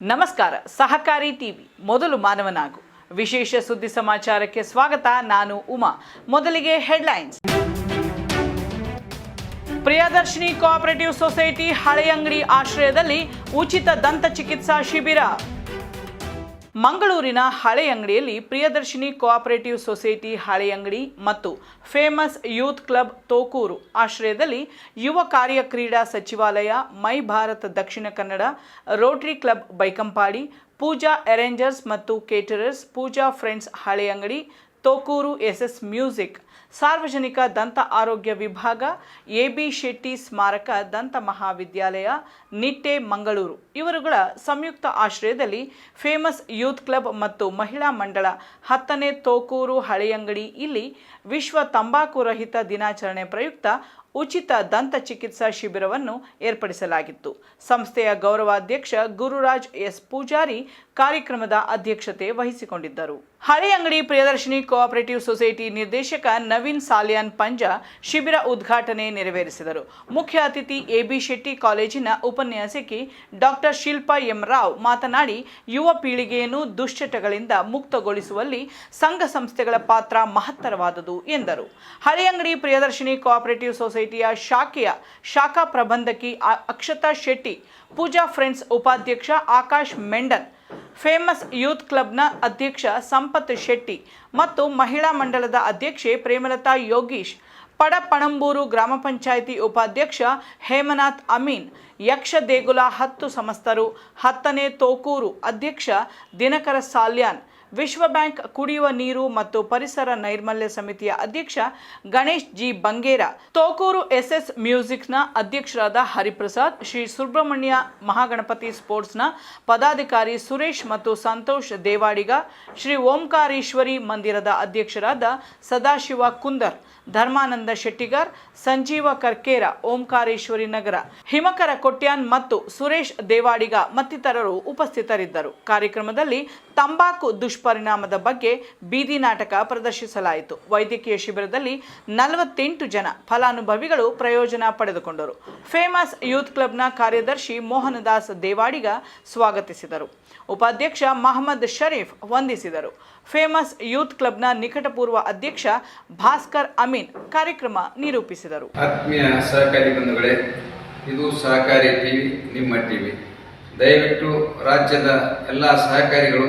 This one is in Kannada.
ನಮಸ್ಕಾರ, ಸಹಕಾರಿ ಟಿವಿ, ಮೊದಲು ಮಾನವನಾಗು. ವಿಶೇಷ ಸುದ್ದಿ ಸಮಾಚಾರಕ್ಕೆ ಸ್ವಾಗತ, ನಾನು ಉಮಾ. ಮೊದಲಿಗೆ headlines. Priyadarshini cooperative society Haleyangadi ಆಶ್ರಯದಲ್ಲಿ ಉಚಿತ ದಂತ ಚಿಕಿತ್ಸಾ ಶಿಬಿರ. ಮಂಗಳೂರಿನ ಹಳೆಯಂಗಡಿಯಲ್ಲಿ ಪ್ರಿಯದರ್ಶಿನಿ ಕೋಆಪರೇಟಿವ್ ಸೊಸೈಟಿ ಹಳೆಯಂಗಡಿ ಮತ್ತು ಫೇಮಸ್ ಯೂತ್ ಕ್ಲಬ್ ತೋಕೂರು ಆಶ್ರಯದಲ್ಲಿ ಯುವ ಕಾರ್ಯ ಕ್ರೀಡಾ ಸಚಿವಾಲಯ, My Bharat Dakshina Kannada, Rotary club, Baikampady, Pooja arrangers ಮತ್ತು caterers, Pooja friends Haleyangadi Tokur SS music, ಸಾರ್ವಜನಿಕ ದಂತ ಆರೋಗ್ಯ ವಿಭಾಗ, ಎ ಬಿ ಶೆಟ್ಟಿ ಸ್ಮಾರಕ, ದಂತ ಮಹಾವಿದ್ಯಾಲಯ, ನಿಟ್ಟೆ ಮಂಗಳೂರು. ಇವರುಗಳ ಸಂಯುಕ್ತ ಆಶ್ರಯದಲ್ಲಿ ಫೇಮಸ್ ಯೂತ್ ಕ್ಲಬ್ ಮತ್ತು ಮಹಿಳಾ ಮಂಡಳ ಹತ್ತನೇ ತೋಕೂರು ಹಳೆಯಂಗಡಿ, ಇಲ್ಲಿ ವಿಶ್ವ ತಂಬಾಕು ರಹಿತ ದಿನಾಚರಣೆ ಪ್ರಯುಕ್ತ ಉಚಿತ ದಂತ ಚಿಕಿತ್ಸಾ ಶಿಬಿರವನ್ನು ಏರ್ಪಡಿಸಲಾಗಿತ್ತು. ಸಂಸ್ಥೆಯ ಗೌರವಾಧ್ಯಕ್ಷ ಗುರುರಾಜ್ ಎಸ್ ಪೂಜಾರಿ ಕಾರ್ಯಕ್ರಮದ ಅಧ್ಯಕ್ಷತೆ ವಹಿಸಿಕೊಂಡಿದ್ದರು. ಹಳೆಯಂಗಡಿ ಪ್ರಿಯದರ್ಶಿನಿ ಕೋಆಪರೇಟಿವ್ ಸೊಸೈಟಿ ನಿರ್ದೇಶಕ ನವೀನ್ ಸಾಲಿಯಾನ್ ಪಂಜಾ ಶಿಬಿರ ಉದ್ಘಾಟನೆ ನೆರವೇರಿಸಿದರು. ಮುಖ್ಯ ಅತಿಥಿ ಎಬಿ ಶೆಟ್ಟಿ ಕಾಲೇಜಿನ ಉಪನ್ಯಾಸಕಿ ಡಾಕ್ಟರ್ ಶಿಲ್ಪಾ ಎಂ ರಾವ್ ಮಾತನಾಡಿ, ಯುವ ಪೀಳಿಗೆಯನ್ನು ದುಶ್ಚಟಗಳಿಂದ ಮುಕ್ತಗೊಳಿಸುವಲ್ಲಿ ಸಂಘ ಸಂಸ್ಥೆಗಳ ಪಾತ್ರ ಮಹತ್ತರವಾದುದು ಎಂದರು. ಹಳೆಯಂಗಡಿ ಪ್ರಿಯದರ್ಶಿನಿ ಕೋಆಪರೇಟಿವ್ ಸೊಸೈಟಿಯ ಶಾಖೆಯ ಶಾಖಾ ಪ್ರಬಂಧಕಿ ಅಕ್ಷತಾ ಶೆಟ್ಟಿ, ಪೂಜಾ ಫ್ರೆಂಡ್ಸ್ ಉಪಾಧ್ಯಕ್ಷ ಆಕಾಶ್ ಮೆಂಡನ್, ಫೇಮಸ್ ಯೂತ್ ಕ್ಲಬ್ನ ಅಧ್ಯಕ್ಷ ಸಂಪತ್ ಶೆಟ್ಟಿ ಮತ್ತು ಮಹಿಳಾ ಮಂಡಲದ ಅಧ್ಯಕ್ಷೆ ಪ್ರೇಮಲತಾ ಯೋಗೀಶ್, ಪಡಪಣಂಬೂರು ಗ್ರಾಮ ಪಂಚಾಯಿತಿ ಉಪಾಧ್ಯಕ್ಷ ಹೇಮನಾಥ್ ಅಮೀನ್, ಯಕ್ಷ ದೇಗುಲ ಹತ್ತು ಸಮಸ್ತರು, ಹತ್ತನೇ ತೋಕೂರು ಅಧ್ಯಕ್ಷ ದಿನಕರ ಸಾಲ್ಯಾನ್ ವಿಶ್ವ ಬ್ಯಾಂಕ್ ಕುಡಿಯುವ ನೀರು ಮತ್ತು ಪರಿಸರ ನೈರ್ಮಲ್ಯ ಸಮಿತಿಯ ಅಧ್ಯಕ್ಷ ಗಣೇಶ್ ಜಿ ಬಂಗೇರ, ತೋಕೂರು ಎಸ್ಎಸ್ ಮ್ಯೂಸಿಕ್ನ ಅಧ್ಯಕ್ಷರಾದ ಹರಿಪ್ರಸಾದ್, ಶ್ರೀ ಸುಬ್ರಹ್ಮಣ್ಯ ಮಹಾಗಣಪತಿ ಸ್ಪೋರ್ಟ್ಸ್ನ ಪದಾಧಿಕಾರಿ ಸುರೇಶ್ ಮತ್ತು ಸಂತೋಷ್ ದೇವಾಡಿಗ, ಶ್ರೀ ಓಂಕಾರೇಶ್ವರಿ ಮಂದಿರದ ಅಧ್ಯಕ್ಷರಾದ ಸದಾಶಿವ ಕುಂದರ್, ಧರ್ಮಾನಂದ ಶೆಟ್ಟಿಗಾರ್, ಸಂಜೀವ ಕರ್ಕೇರ, ಓಂಕಾರೇಶ್ವರಿ ನಗರ, ಹಿಮಕರ ಕೊಟ್ಯಾನ್ ಮತ್ತು ಸುರೇಶ್ ದೇವಾಡಿಗ ಮತ್ತಿತರರು ಉಪಸ್ಥಿತರಿದ್ದರು. ಕಾರ್ಯಕ್ರಮದಲ್ಲಿ ತಂಬಾಕು ದುಷ್ಪರಿಣಾಮದ ಬಗ್ಗೆ ಬೀದಿ ನಾಟಕ ಪ್ರದರ್ಶಿಸಲಾಯಿತು. ವೈದ್ಯಕೀಯ ಶಿಬಿರದಲ್ಲಿ ನಲವತ್ತೆಂಟು ಜನ ಫಲಾನುಭವಿಗಳು ಪ್ರಯೋಜನ ಪಡೆದುಕೊಂಡರು. ಫೇಮಸ್ ಯೂತ್ ಕ್ಲಬ್ನ ಕಾರ್ಯದರ್ಶಿ ಮೋಹನದಾಸ್ ದೇವಾಡಿಗ ಸ್ವಾಗತಿಸಿದರು. ಉಪಾಧ್ಯಕ್ಷ ಮಹಮ್ಮದ್ ಶರೀಫ್ ವಂದಿಸಿದರು. ಫೇಮಸ್ ಯೂತ್ ಕ್ಲಬ್ನ ನಿಕಟಪೂರ್ವ ಅಧ್ಯಕ್ಷ ಭಾಸ್ಕರ್ ಅಮೀನ್ ಕಾರ್ಯಕ್ರಮ ನಿರೂಪಿಸಿದರು. ಆತ್ಮೀಯ ಸಹಕಾರಿ ಬಂಧುಗಳೇ, ಇದು ಸಹಕಾರಿ ಟಿವಿ, ನಿಮ್ಮ ಟಿವಿ. ದಯವಿಟ್ಟು ರಾಜ್ಯದ ಎಲ್ಲ ಸಹಕಾರಿಗಳು